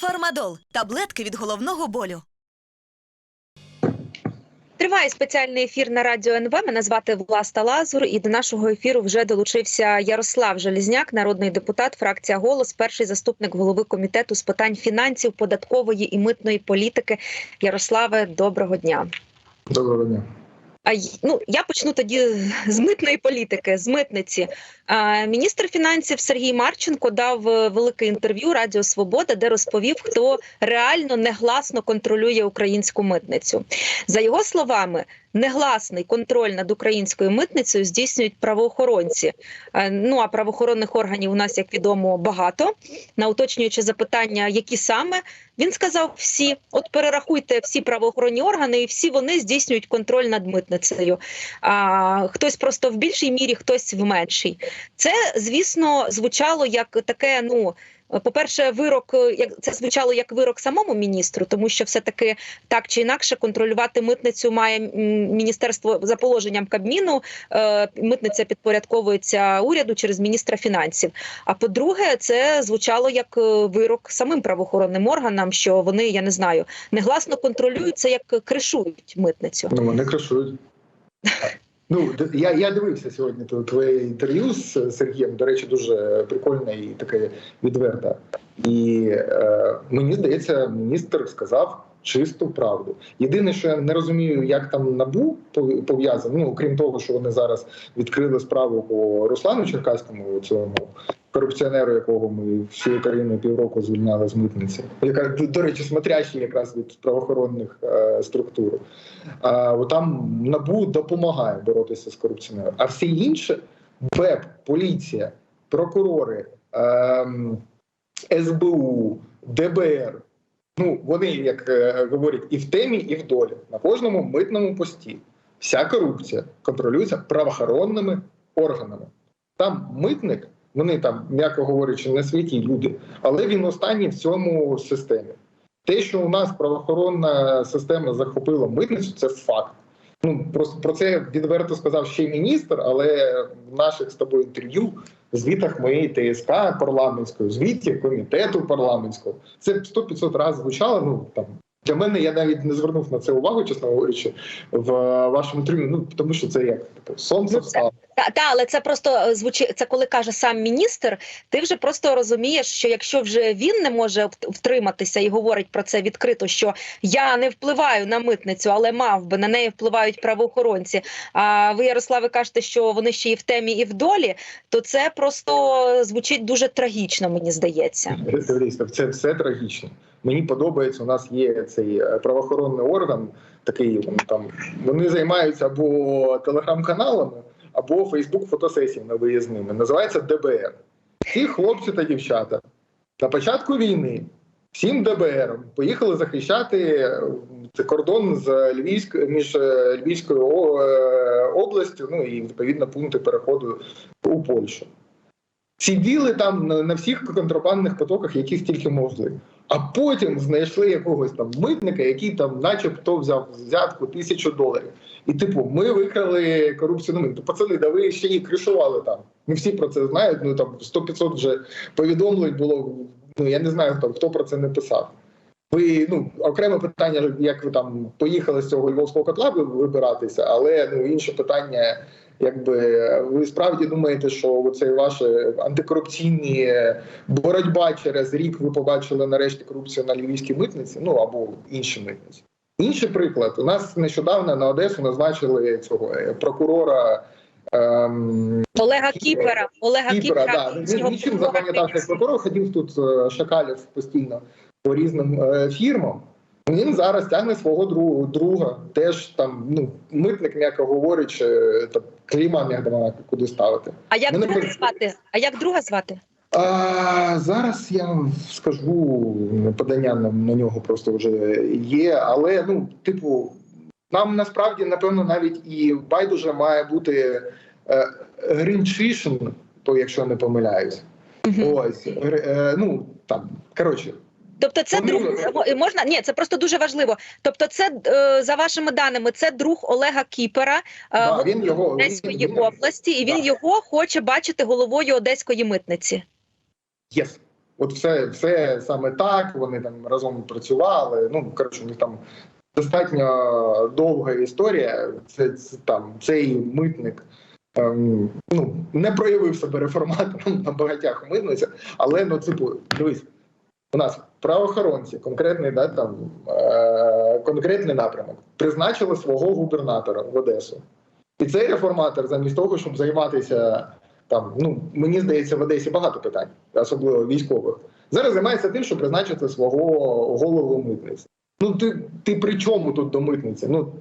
Фармадол таблетки від головного болю. Триває спеціальний ефір на радіо НВ. Мене звати Власта Лазур, і до нашого ефіру вже долучився Ярослав Желізняк, народний депутат, фракція голос, перший заступник голови комітету з питань фінансів, податкової і митної політики. Ярославе, доброго дня. Доброго дня. Ну я почну тоді з митної політики, з митниці. Міністр фінансів Сергій Марченко дав е, велике інтерв'ю Радіо Свобода, де розповів, хто реально негласно контролює українську митницю. За його словами, негласний контроль над українською митницею здійснюють правоохоронці. Е, Ну а правоохоронних органів у нас, як відомо, багато. На уточнюючи запитання, які саме він сказав всі: от перерахуйте всі правоохоронні органи, і всі вони здійснюють контроль над митницею. А хтось просто в більшій мірі, хтось в меншій. Це, звісно, звучало як таке. Ну по-перше, вирок е, як це звучало як вирок самому міністру, тому що все-таки так чи інакше контролювати митницю має міністерство за положенням Кабміну. Е, митниця підпорядковується уряду через міністра фінансів. А по-друге, це звучало як е, вирок самим правоохоронним органам, що вони, я не знаю, негласно контролюють це, як кришують митницю. Ну, вони крашують. Ну, я, я дивився сьогодні тво- твоє інтерв'ю з Сергієм. До речі, дуже прикольне і таке відверте. І е, мені здається, міністр сказав чисту правду. Єдине, що я не розумію, як там набу пов- пов'язано, ну крім того, що вони зараз відкрили справу по Руслану Черкаському, цьому корупціонеру, якого ми всією країною півроку звільняли з митниці, яка до, речі, смотрящий якраз від правоохоронних е, структур. А от там набу допомагає боротися з корупціонером. А всі інше БЕП, поліція, прокурори, ем, СБУ, ДБР. Ну вони, як е, говорять, і в темі, і в долі на кожному митному пості. Вся корупція контролюється правоохоронними органами. Там митник, вони там, м'яко говорячи, не святі люди, але він останній в цьому системі. Те, що у нас правоохоронна система захопила митницю, це факт. Ну просто про це відверто сказав ще й міністр, але в наших з тобою інтерв'ю, звітах моєї ТСК парламентської, звіті комітету парламентського, це 100-500 разів звучало. Ну там для мене я навіть не звернув на це увагу, чесно говорячи, в вашому інтерв'ю. Ну тому що це як типу, сонце Ну, встало. Та, та, але це просто е, звучить, це коли каже сам міністр, ти вже просто розумієш, що якщо вже він не може вт- втриматися і говорить про це відкрито, що я не впливаю на митницю, але мав би на неї впливають правоохоронці. А ви, Ярославе, кажете, що вони ще і в темі, і в долі, то це просто звучить дуже трагічно, мені здається. Це все трагічно. Мені подобається. У нас є цей е, правоохоронний орган, такий там вони займаються або телеграм-каналами, або Фейсбук фотосесіями виїзними. Називається ДБР. Ці хлопці та дівчата на початку війни всім ДБР поїхали захищати кордон з Львівською між е, Львівською е, областю, ну і відповідно пункти переходу у Польщу. Сиділи там на, на всіх контрабандних потоках, яких тільки могли. А потім знайшли якогось там митника, який там, начебто, взяв взятку тисячу доларів. І типу, ми викрали корупцію. Ну, пацани, да ви ще її кришували там. Не всі про це знають. Ну там 100-500 вже повідомлень було. Ну я не знаю, хто, хто про це не писав. Ви ну окреме питання, як ви там поїхали з цього львовського котла вибиратися, але ну інше питання. Якби ви справді думаєте, що це ваше антикорупційні боротьба через рік ви побачили нарешті корупцію на львівській митниці, ну або інші митниці. Інший приклад у нас нещодавно на Одесу назначили цього е, прокурора. Ем, Олега Кіпера, Олега Кіпера, Кіпера, да. нього Нічим запам'ятався як прокурор, ходив тут е, Шакалів постійно по різним е, фірмам. Він зараз тягне свого друга, друга теж там ну митник, м'яко говорячи, е, там кліма м'яко куди ставити. А як Мене друга пер- звати? А як друга звати? А, зараз я скажу подання на, на нього просто вже є. Але ну, типу, нам насправді напевно навіть і байдуже має бути е, Гринчишин, то якщо не помиляюсь. Мгм. Ось е, ну там коротше. Тобто, це друг можна ні, це просто дуже важливо. Тобто, це е, за вашими даними, це друг Олега Кіпера, е, Да, він його- Одеської він- області, і він Так. його хоче бачити головою одеської митниці. Єс. от все, все саме так. Вони там разом працювали. Ну коротше, у них там достатньо довга історія. Це, це там цей митник. Ем, ну не проявив себе реформатором на багатьох митницях, але ну типу, дивись, у нас правоохоронці, конкретний да там е- конкретний напрямок, призначили свого губернатора в Одесу. І цей реформатор, замість того, щоб займатися там, ну мені здається, в Одесі багато питань, особливо військових. Зараз займається тим, щоб призначити свого голову митниці. Ну ти, ти при чому тут до митниці? Ну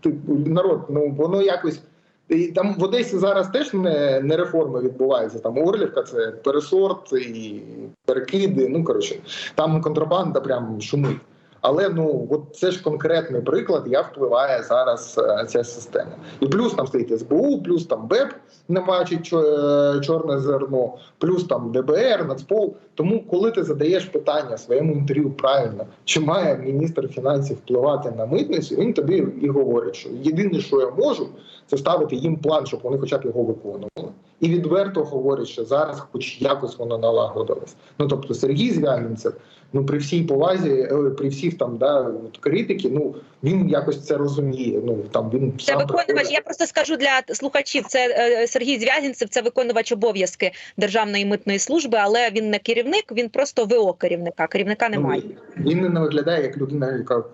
ти народ, ну воно якось. І там в Одесі зараз теж не, не реформи відбуваються. Там Орлівка це пересорт і перекиди. Ну коротше, там контрабанда прям шумить. Але ну от це ж конкретний приклад, як впливає зараз е, ця система. І плюс там стоїть СБУ, плюс там БЕП не бачить е, чорне зерно, плюс там ДБР, Нацпол. Тому, коли ти задаєш питання своєму інтерв'ю правильно, чи має міністр фінансів впливати на митницю, він тобі і говорить, що єдине, що я можу, це ставити їм план, щоб вони хоча б його виконували. І відверто говорить, що зараз, хоч якось воно налагодилось. Ну тобто Сергій Звягінцев, ну при всій повазі, е, при всіх там да от критики, ну він якось це розуміє. Ну там він Це сам виконувач. приходить. Я просто скажу для слухачів. Це е, Сергій Звягінцев, це виконувач обов'язки Державної митної служби, але він не керівник, він просто ВО керівника. Керівника немає. Ну, Він не виглядає як людина, яка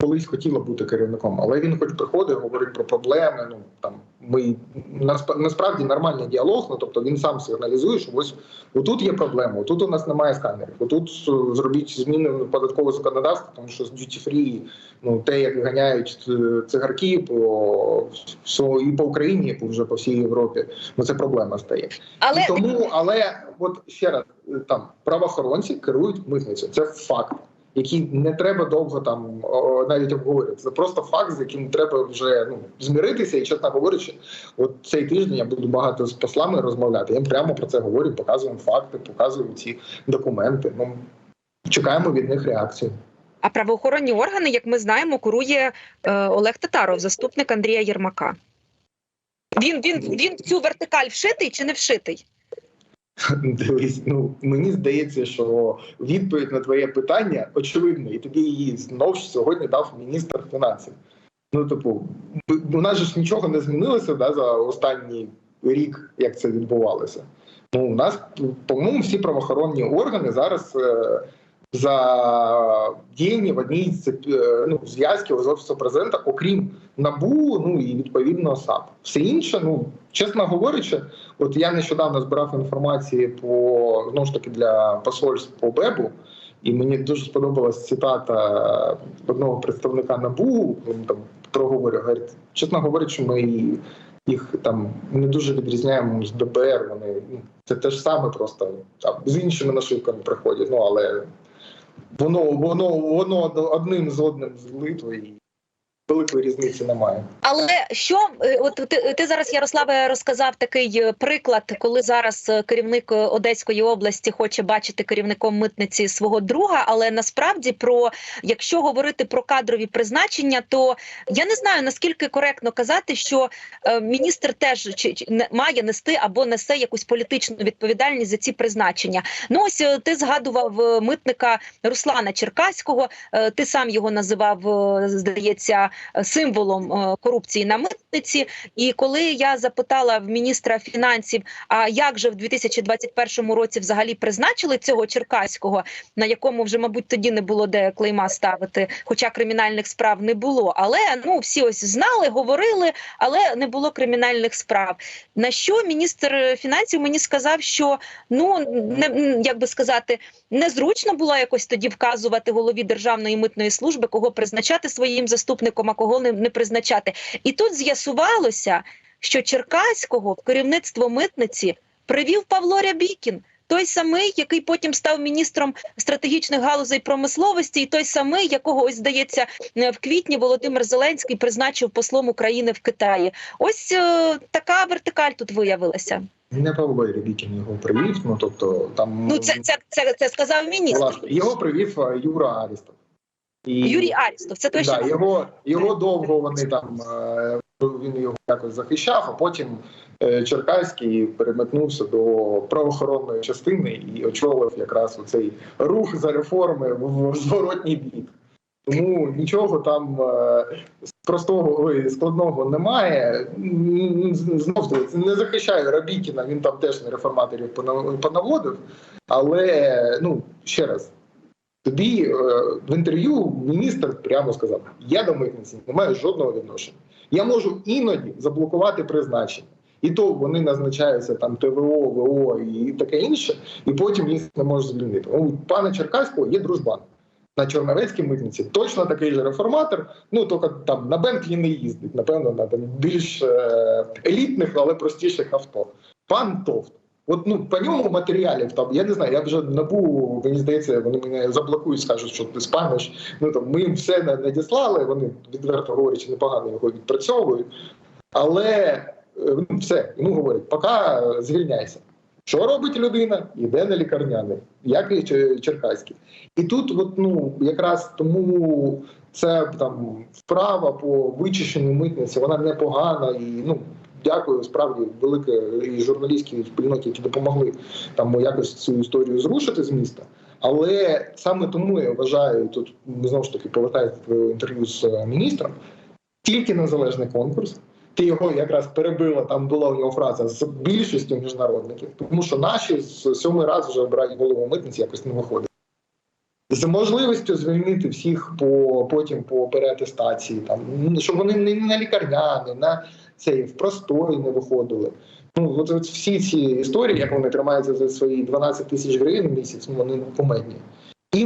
колись хотіла бути керівником, але він хоч приходить, говорить про проблеми. Ну там ми насправді нормальний діалог. Ну тобто він сам сигналізує, що ось отут є проблема, тут у нас немає сканерів. Отут е, зробіть зміни в податкове законодавство, тому що з duty free, ну те, як ганяють е, цигарки по всьо- і по Україні, і вже по всій Європі. Ну це проблема стає. Але І тому, але от ще раз е, там правоохоронці керують митницю. Це факт, який не треба довго там навіть обговорювати. Це просто факт, з яким треба вже ну зміритися. І чесно говорячи, от цей тиждень я буду багато з послами розмовляти. Я прямо про це говорю, показуємо факти, показуємо ці документи. Ну чекаємо від них реакцію. а правоохоронні органи, як ми знаємо, курує е, Олег Татаров, заступник Андрія Єрмака. Він він він в цю вертикаль вшитий чи не вшитий? Дивись, ну мені здається, що відповідь на твоє питання очевидна, і тобі її знов ж сьогодні дав міністр фінансів. Ну, типу, у нас же ж нічого не змінилося да, за останній рік, як це відбувалося. Ну, у нас, по-моєму, всі правоохоронні органи зараз е, задіяні в одній з е, ну, зв'язків з офісу президента, окрім НАБУ, ну і відповідно САП. Все інше, ну чесно говорячи, от я нещодавно збирав інформації по знову ж таки для посольств по БЕБу. І мені дуже сподобалась цитата одного представника НАБУ. Він там проговорює, говорить, чесно говорячи, ми їх там не дуже відрізняємо з ДБР. Вони ну, це те ж саме, просто там з іншими нашивками приходять. Ну але воно воно воно одним з одним злито і великої різниці немає. Але що е, от ти, ти зараз, Ярославе, розказав такий е, приклад, коли зараз е, керівник Одеської області хоче бачити керівником митниці свого друга. Але насправді про якщо говорити про кадрові призначення, то я не знаю наскільки коректно казати, що міністр теж чи, має нести або несе якусь політичну відповідальність за ці призначення. Ну ось ти згадував митника Руслана Черкаського. Ти сам його називав, здається, символом е, корупції на митниці. І коли я запитала в міністра фінансів, а як же в 2021 році взагалі призначили цього Черкаського, на якому вже, мабуть, тоді не було де клейма ставити, хоча кримінальних справ не було. Але ну всі ось знали, говорили, але не було кримінальних справ. На що міністр фінансів мені сказав, що ну не як би сказати, незручно було якось тоді вказувати голові державної митної служби, кого призначати своїм заступником, а кого не, не призначати. І тут з'ясувалося, що Черкаського в керівництво митниці привів Павло Рябікін. Той самий, який потім став міністром стратегічних галузей промисловості, і той самий, якого ось здається в квітні Володимир Зеленський призначив послом України в Китаї. Ось е, така вертикаль тут виявилася. Не Павло Рябікін його привів. Ну тобто там Ну це це це, це сказав міністр його привів е, Юра Арістов. І, Юрій Арістов. Це той, що його, його довго вони там е, він його якось захищав, а потім е, Черкаський переметнувся до правоохоронної частини і очолив якраз цей рух за реформи в, зворотній бік. Тому нічого там е, простого ой, складного немає. Знов не захищаю Рабікіна, він там теж не реформаторів пона- понаводив. Але ну ще раз, тобі е, в інтерв'ю міністр прямо сказав: я до митниці не маю жодного відношення. Я можу іноді заблокувати призначення. І то вони назначаються там ТВО, ВО і таке інше, і потім їх не можуть звільнити. У пана Черкаського є дружбан на Чорновецькій митниці. Точно такий же реформатор. Ну тільки там на Бентлі не їздить, напевно, на там більш е, елітних, але простіших авто. Пан Товт. От ну по ньому матеріалів там я не знаю. Я вже набу, мені здається, вони мене заблокують, скажуть, що ти спамиш. Ну там ми їм все надіслали. Вони відверто говорячи, непогано його відпрацьовують. Але е, ну, все йому говорять, поки е, звільняйся. Що робить людина? Йде на лікарняний, як і Чер- Черкаський. І тут, от, ну якраз тому це там вправа по вичищенню митниці, вона непогана і ну. Дякую, справді велике і журналістській спільноті, які допомогли там якось цю історію зрушити з міста. Але саме тому я вважаю, тут знову ж таки повертаюся до інтерв'ю з е, міністром, тільки незалежний конкурс. Ти його якраз перебила. Там була у нього фраза з більшістю міжнародників, тому що наші з сьомий раз вже обирають голову митниці, якось не виходить. З можливістю звільнити всіх по потім по переатестації, там ну, щоб вони не на лікарняни, на цей в простої не виходили. Ну от, от всі ці історії, як вони тримаються за свої 12 тисяч гривень в місяць, ну вони кумедні. І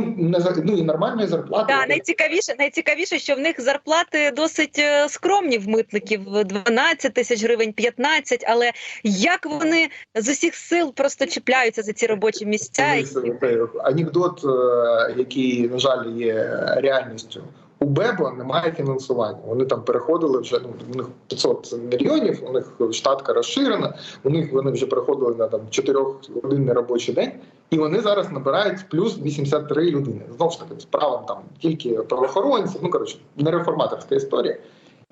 ну, і нормальної зарплати. Да, найцікавіше, найцікавіше, що в них зарплати досить е, скромні в митників 12 тисяч гривень, 15, але як вони з усіх сил просто чіпляються за ці робочі місця. і- Дивись, е, Анекдот, е, який, на жаль, є реальністю. У БЕБО немає фінансування. Вони там переходили вже ну, у них 500 мільйонів. У них штатка розширена. У них вони вже переходили на там 4-годинний робочий день, і вони зараз набирають плюс 83 людини. Знову ж таки, з правом там тільки правоохоронців. Ну коротше, не реформаторська історія.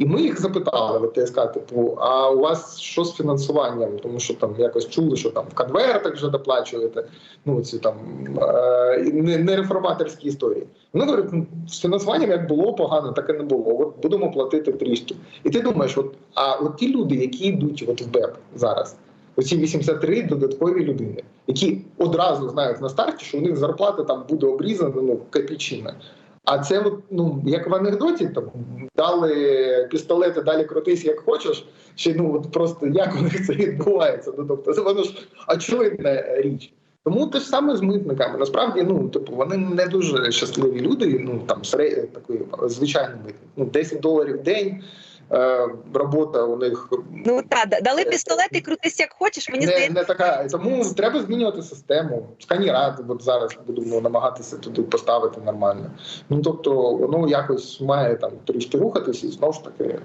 І ми їх запитали в ТСК, типу, а у вас що з фінансуванням? Тому що там якось чули, що там в конвертах вже доплачуєте. Ну ці там е, не, не реформаторські історії. Вони говорять, ну, з фінансуванням як було погано, так і не було. От будемо платити трішки. І ти думаєш, от а от ті люди, які йдуть от в БЕП зараз, оці 83 додаткові людини, які одразу знають на старті, що у них зарплата там буде обрізана ну копійчина. А це ну як в анекдоті, там дали пістолети, далі крутись як хочеш. Чи ну от просто як у них це відбувається? Ну тобто це воно ж очевидна річ. Тому те ж саме з митниками. Насправді, ну типу, вони не дуже щасливі люди. Ну там серед такої звичайний митник. Ну 10 доларів в день. Е, робота у них Ну да- дали пістолет і крутись як хочеш. Мені не, здається, не така. Тому треба змінювати систему. Сканірати, от зараз будемо намагатися туди поставити нормально. Ну тобто, воно якось має там трішки рухатись, і знову ж таки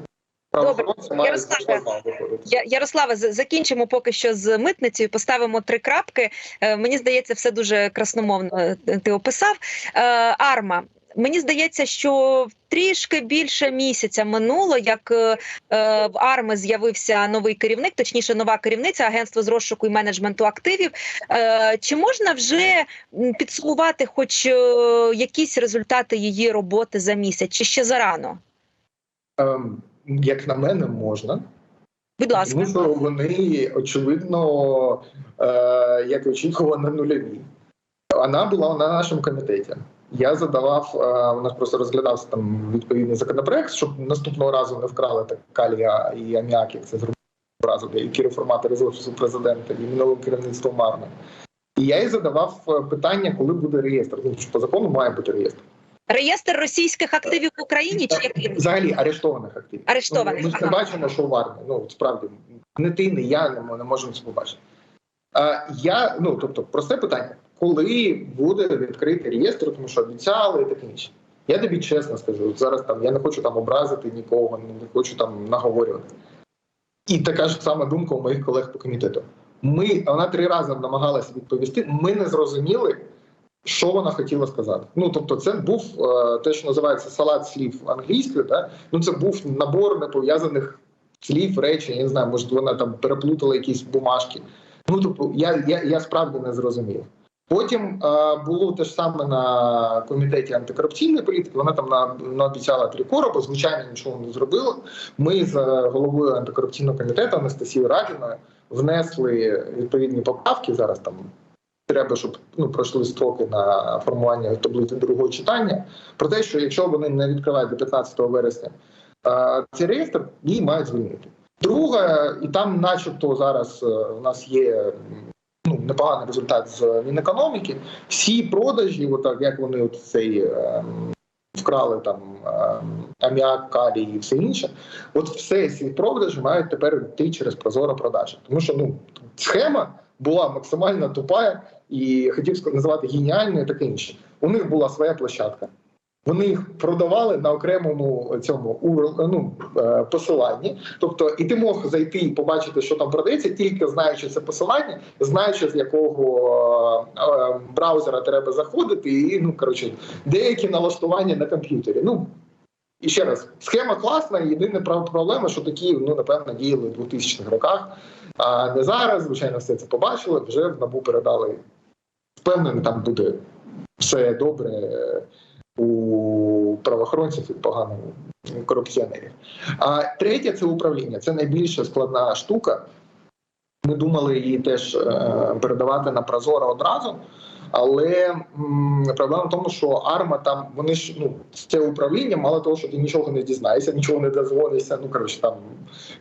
правоохоронці мають Ярославе, шлагбаум виходити. Я, Ярославе, з- закінчимо поки що з митницею. Поставимо три крапки. Е, мені здається, все дуже красномовно е, ти описав. Е, Арма. Мені здається, що трішки більше місяця минуло, як е, е, в Арми з'явився новий керівник, точніше, нова керівниця агентства з розшуку і менеджменту активів. Е, чи можна вже підсумувати, хоч е, якісь результати її роботи за місяць, чи ще зарано? Ем, як на мене, можна. Будь ласка. Тому що вони очевидно, е, як очікувано, нульові. Вона була на нашому комітеті. Я задавав, е, у нас просто розглядався там відповідний законопроект, щоб наступного разу не вкрали так калія і аміак, як це зробили разу деякі реформатори з офісу президента і минулим керівництвом Марни. І я їй задавав е, питання, коли буде реєстр. Ну, що по закону має бути реєстр. Реєстр російських активів в Україні чи який? Взагалі арештованих активів. Арештованих, Ну, ми ж не бачимо, що в армії. Ну справді не ти, не я не, не можемо це побачити. А, я, ну тобто, просте питання: коли буде відкритий реєстр, тому що обіцяли і таке інше. Я тобі чесно скажу, зараз там я не хочу там образити нікого, не хочу там наговорювати. І така ж сама думка у моїх колег по комітету. Ми вона три рази намагалася відповісти. Ми не зрозуміли, що вона хотіла сказати. Ну тобто, це був е, те, що називається салат слів англійською. Да? Ну це був набор непов'язаних слів, речень, я не знаю, може вона там переплутала якісь бумажки. Ну тобто, я, я, я справді не зрозумів. Потім е, було те ж саме на комітеті антикорупційної політики. Вона там на, наобіцяла три короби, звичайно, нічого не зробила. Ми з е, головою антикорупційного комітету Анастасією Радіною внесли відповідні поправки. Зараз там треба, щоб ну пройшли строки на формування таблиці другого читання. Про те, що якщо вони не відкривають до 15 вересня е, цей реєстр, її мають звільнити. Друге, і там, начебто, зараз у нас є ну, непоганий результат з Мінекономіки. Всі продажі, отак як вони от цей ем, вкрали там ем, аміак, калій і все інше. От все ці продажі мають тепер йти через прозоро продажі. Тому що ну схема була максимально тупа і хотів назвати геніальною, і таке інше. У них була своя площадка. Вони їх продавали на окремому цьому ну, е, посиланні. Тобто, і ти мог зайти і побачити, що там продається, тільки знаючи це посилання, знаючи з якого е, е, браузера треба заходити, і ну коротше, деякі налаштування на комп'ютері. Ну і ще раз, схема класна. Єдина проблема, що такі ну напевно діяли в 2000-х роках. А не зараз, звичайно, все це побачили. Вже в набу передали. Впевнений, там буде все добре у правоохоронців і погано корупціонерів. А третє це управління. Це найбільша складна штука. Ми думали її теж е, передавати на Прозоро одразу. Але м, проблема в тому, що арма там вони ж ну це управління, мало того, що ти нічого не дізнаєшся, нічого не дозвонишся. Ну коротше, там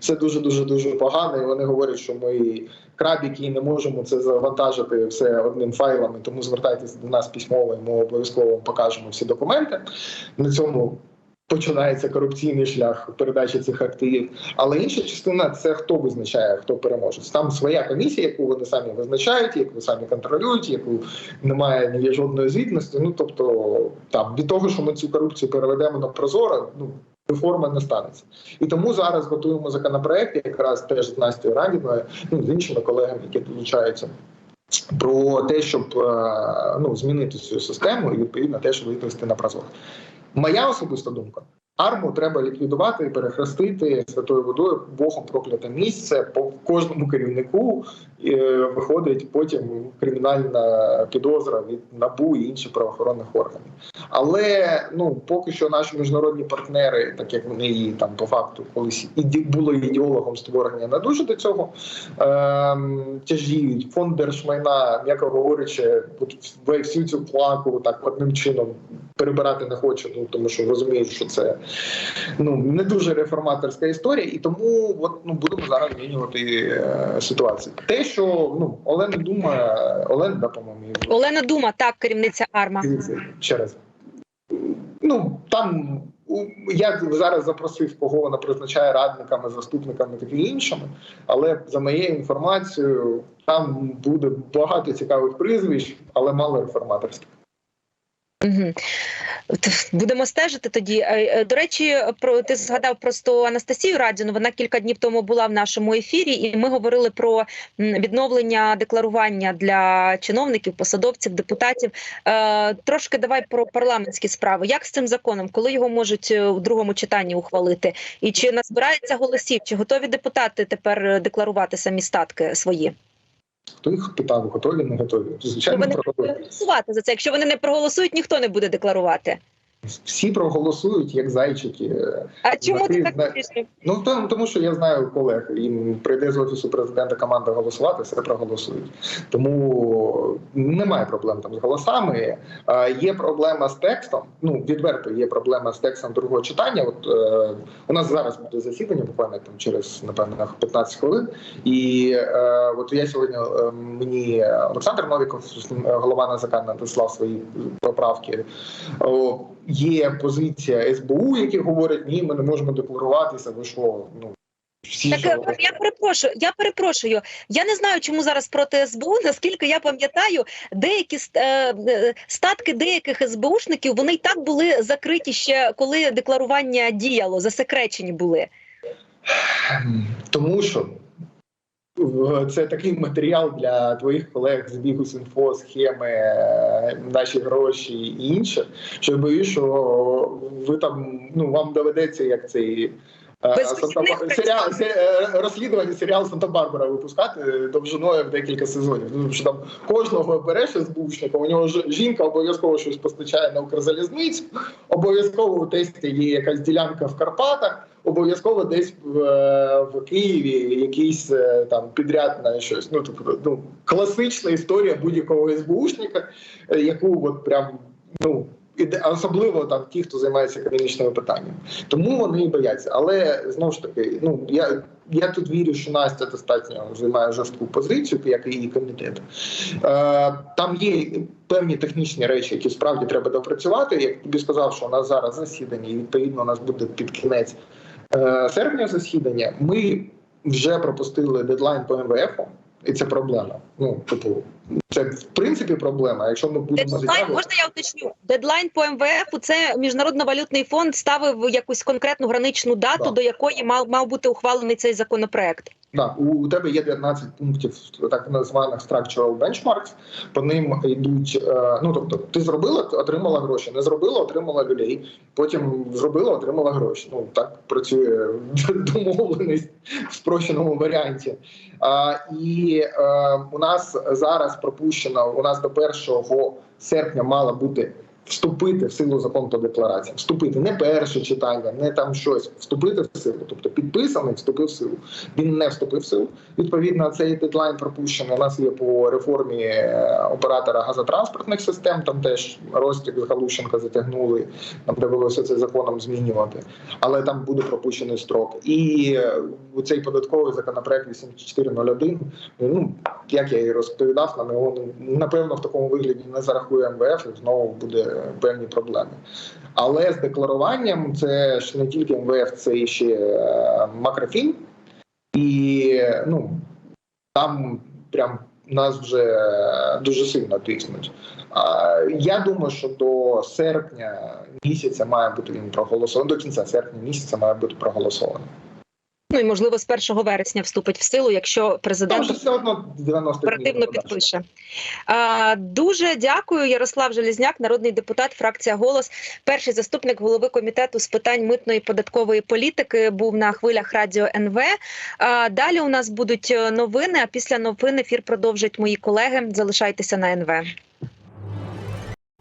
все дуже дуже дуже погано. І вони говорять, що ми крабіки і не можемо це завантажити все одним файлом. Тому звертайтеся до нас письмово, і ми обов'язково покажемо всі документи. На цьому починається корупційний шлях передачі цих активів. Але інша частина це хто визначає, хто переможець. Там своя комісія, яку вони самі визначають, яку самі контролюють, яку немає ні жодної звітності. Ну тобто, там від того, що ми цю корупцію переведемо на прозоро, ну. Реформа не станеться, і тому зараз готуємо законопроект, якраз теж з Настю Радіною, ну з іншими колегами, які долучаються, про те, щоб е, ну змінити цю систему і відповідно теж вивести на прозоро. Моя особиста думка. Арму треба ліквідувати і перехрестити святою водою богом прокляте місце по кожному керівнику е, виходить потім кримінальна підозра від набу і інших правоохоронних органів. Але ну поки що наші міжнародні партнери, так як вони її там по факту колись іді були ідеологом створення, не дуже до цього ем, тяжіють. Фонд держмайна, м'яко говорячи, всю цю плаку так одним чином перебирати не хоче, ну тому що розуміють, що це ну не дуже реформаторська історія, і тому от ну будемо зараз змінювати е, ситуацію. Те, що ну Олена Дума, Олена, да, по-моєму. Олена Дума, так, керівниця Арма. Через. Ну там я зараз запросив, кого вона призначає радниками, заступниками таке іншими. Але за моєю інформацією, там буде багато цікавих прізвищ, але мало реформаторських. Будемо стежити тоді. Е, е, До речі, про ти згадав просто Анастасію Радіну. Вона кілька днів тому була в нашому ефірі, і ми говорили про відновлення декларування для чиновників, посадовців, депутатів. Е, Трошки давай про парламентські справи. Як з цим законом, коли його можуть у другому читанні ухвалити? І чи назбирається голосів? Чи готові депутати тепер декларувати самі статки свої? Хто їх питав, готові, не готові? Звичайно, проголосувати проголосують. за це. Якщо вони не проголосують, ніхто не буде декларувати. Всі проголосують як зайчики. А чому ти ти так зна- Ну тому, тому що я знаю колег, їм прийде з офісу президента команда голосувати, все проголосують. Тому немає проблем там з голосами. А, є проблема з текстом. Ну відверто є проблема з текстом другого читання. От е, у нас зараз буде засідання, буквально там через напевно 15 хвилин. І е, от я сьогодні е, мені Олександр Новіков, голова НАЗК, надіслав свої поправки. О, є позиція СБУ, які говорять, ні, ми не можемо декларуватися. Ви що? Ну всі Так е, я перепрошую. Я перепрошую. Я не знаю, чому зараз проти СБУ. Наскільки я пам'ятаю, деякі е, статки деяких СБУшників вони й так були закриті ще коли декларування діяло, засекречені були. Тому що це такий матеріал для твоїх колег з бігу синфо, схеми, наші гроші і інше. Що боюсь, що ви там ну вам доведеться як цей е, серіал, се- е, розслідування серіал Санта-Барбара випускати довжиною в декілька сезонів. Ну, Тому що там кожного береш СБУшника, у нього жінка обов'язково щось постачає на Укрзалізницю, обов'язково у тесті є якась ділянка в Карпатах, обов'язково десь в, е, в Києві якийсь е, там підряд на щось. Ну тобто, ну класична історія будь-якого СБУшника, е, яку от прям ну. іде- Особливо там ті, хто займається економічними питаннями, тому вони і бояться. Але знову ж таки, ну я, я тут вірю, що Настя достатньо займає жорстку позицію, як і її комітет. Е, там є певні технічні речі, які справді треба допрацювати. Як тобі сказав, що у нас зараз засідання, і відповідно у нас буде під кінець серпня засідання. Ми вже пропустили дедлайн по МВФ, і це проблема. Ну, типу, це в принципі проблема. Якщо ми будемо Дедлайн, затягувати. можна я уточню? Дедлайн по МВФ це міжнародно валютний фонд ставив якусь конкретну граничну дату, Так. до якої мав мав бути ухвалений цей законопроект. Да, у, тебе є 19 пунктів так званих structural benchmarks, По ним йдуть. Е, ну тобто, ти зробила, отримала гроші, не зробила, отримала люлей. Потім зробила, отримала гроші. Ну так працює домовленість в спрощеному варіанті. А, і е, у нас зараз пропущено. У нас до 1 серпня мала бути. Вступити в силу закон по деклараціям, вступити не перше читання, не там щось, вступити в силу, тобто підписаний, вступив в силу. Він не вступив в силу. Відповідно, цей дедлайн пропущений. У нас є по реформі е, оператора газотранспортних систем. Там теж розтік з Галущенка затягнули. Нам довелося це законом змінювати, але там буде пропущений строк. І е, цей податковий законопроект 8401, Ну як я і розповідав, на нього напевно в такому вигляді не зарахує МВФ. Знову буде певні проблеми. Але з декларуванням це ж не тільки МВФ, це ще е, макрофін. І ну там прям нас вже дуже сильно тиснуть. Я думаю, що до серпня місяця має бути він проголосований. До кінця серпня місяця має бути проголосований. Ну і можливо з 1 вересня вступить в силу, якщо президент же все одно 90 днів. оперативно підпише. А, дуже дякую, Ярослав Желізняк, народний депутат, фракція Голос, перший заступник голови комітету з питань митної податкової політики. Був на хвилях радіо НВ. А, далі у нас будуть е, новини. А після новин ефір продовжать мої колеги. Залишайтеся на НВ.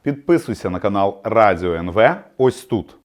Підписуйся на канал Радіо НВ ось тут.